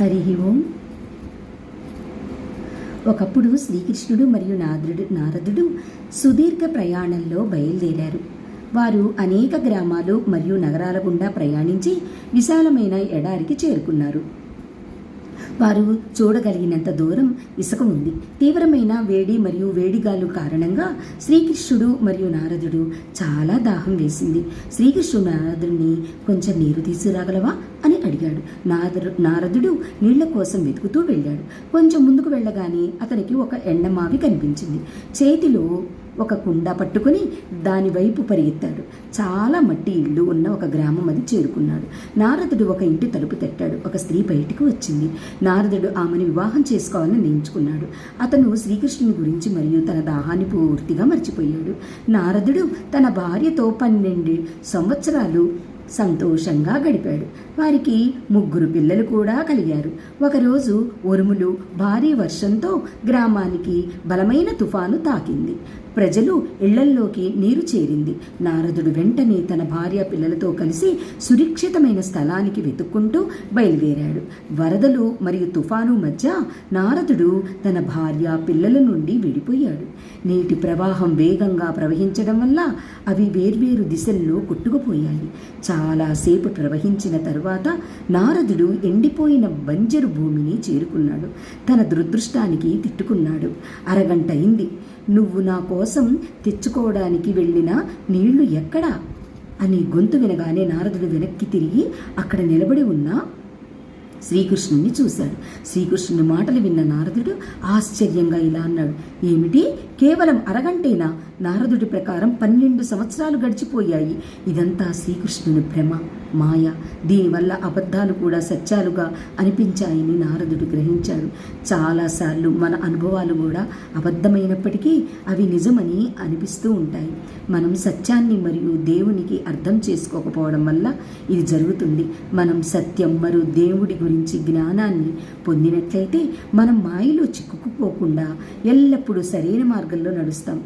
హరి ఓం. ఒకప్పుడు శ్రీకృష్ణుడు మరియు నారదుడు నారదుడు సుదీర్ఘ ప్రయాణంలో బయలుదేరారు. వారు అనేక గ్రామాలు మరియు నగరాల గుండా ప్రయాణించి విశాలమైన ఎడారికి చేరుకున్నారు. వారు చూడగలిగినంత దూరం ఇసుక ఉంది. తీవ్రమైన వేడి మరియు వేడిగాలు కారణంగా శ్రీకృష్ణుడు మరియు నారదుడు చాలా దాహం వేసింది. శ్రీకృష్ణుడు నారదుడిని కొంచెం నీరు తీసుకురాగలవా అని అడిగాడు. నారదు నారదుడు నీళ్ళ కోసం వెతుకుతూ వెళ్ళాడు. కొంచెం ముందుకు వెళ్ళగానే అతనికి ఒక ఎండమావి కనిపించింది. చేతిలో ఒక కుండ పట్టుకుని దాని వైపు పరిగెత్తాడు. చాలా మట్టి ఇళ్ళు ఉన్న ఒక గ్రామం అది చేరుకున్నాడు. నారదుడు ఒక ఇంటి తలుపు తట్టాడు. ఒక స్త్రీ బయటికి వచ్చింది. నారదుడు ఆమెను వివాహం చేసుకోవాలని నించుకున్నాడు అతను శ్రీకృష్ణుని గురించి మరియు తన దాహాన్ని పూర్తిగా మర్చిపోయాడు. నారదుడు తన భార్యతో పన్నెండు సంవత్సరాలు సంతోషంగా గడిపాడు. వారికి ముగ్గురు పిల్లలు కూడా కలిగారు. ఒకరోజు ఉరుములు భారీ వర్షంతో గ్రామానికి బలమైన తుఫాను తాకింది. ప్రజలు ఇళ్ళల్లోకి నీరు చేరింది. నారదుడు వెంటనే తన భార్య పిల్లలతో కలిసి సురక్షితమైన స్థలానికి వెతుక్కుంటూ బయలుదేరాడు. వరదలు మరియు తుఫాను మధ్య నారదుడు తన భార్య పిల్లల నుండి విడిపోయాడు. నీటి ప్రవాహం వేగంగా ప్రవహించడం వల్ల అవి వేర్వేరు దిశల్లో కొట్టుకుపోయాయి. చాలాసేపు ప్రవహించిన తరువాత నారదుడు ఎండిపోయిన బంజరు భూమిని చేరుకున్నాడు. తన దురదృష్టానికి తిట్టుకున్నాడు. అరగంట అయింది. నువ్వు నా కోసం తెచ్చుకోవడానికి వెళ్ళిన నీళ్ళు ఎక్కడా? అని గొంతు వినగానే నారదుడు వెనక్కి తిరిగి అక్కడ నిలబడి ఉన్న శ్రీకృష్ణుని చూశాడు. శ్రీకృష్ణుని మాటలు విన్న నారదుడు ఆశ్చర్యంగా ఇలా అన్నాడు. ఏమిటి? కేవలం అరగంటేనా? నారదుడి ప్రకారం పన్నెండు సంవత్సరాలు గడిచిపోయాయి. ఇదంతా శ్రీకృష్ణుని భ్రమ మాయ దీనివల్ల అబద్ధాలు కూడా సత్యాలుగా అనిపించాయని నారదుడు గ్రహించాడు. చాలాసార్లు మన అనుభవాలు కూడా అబద్ధమైనప్పటికీ అవి నిజమని అనిపిస్తూ ఉంటాయి. మనం సత్యాన్ని మరియు దేవునికి అర్థం చేసుకోకపోవడం వల్ల ఇది జరుగుతుంది. మనం సత్యం మరియు దేవుడి గురించి జ్ఞానాన్ని పొందినట్లయితే మనం మాయలో చిక్కుకుపోకుండా ఎల్లప్పుడూ సరైన మార్గంలో నడుస్తాం.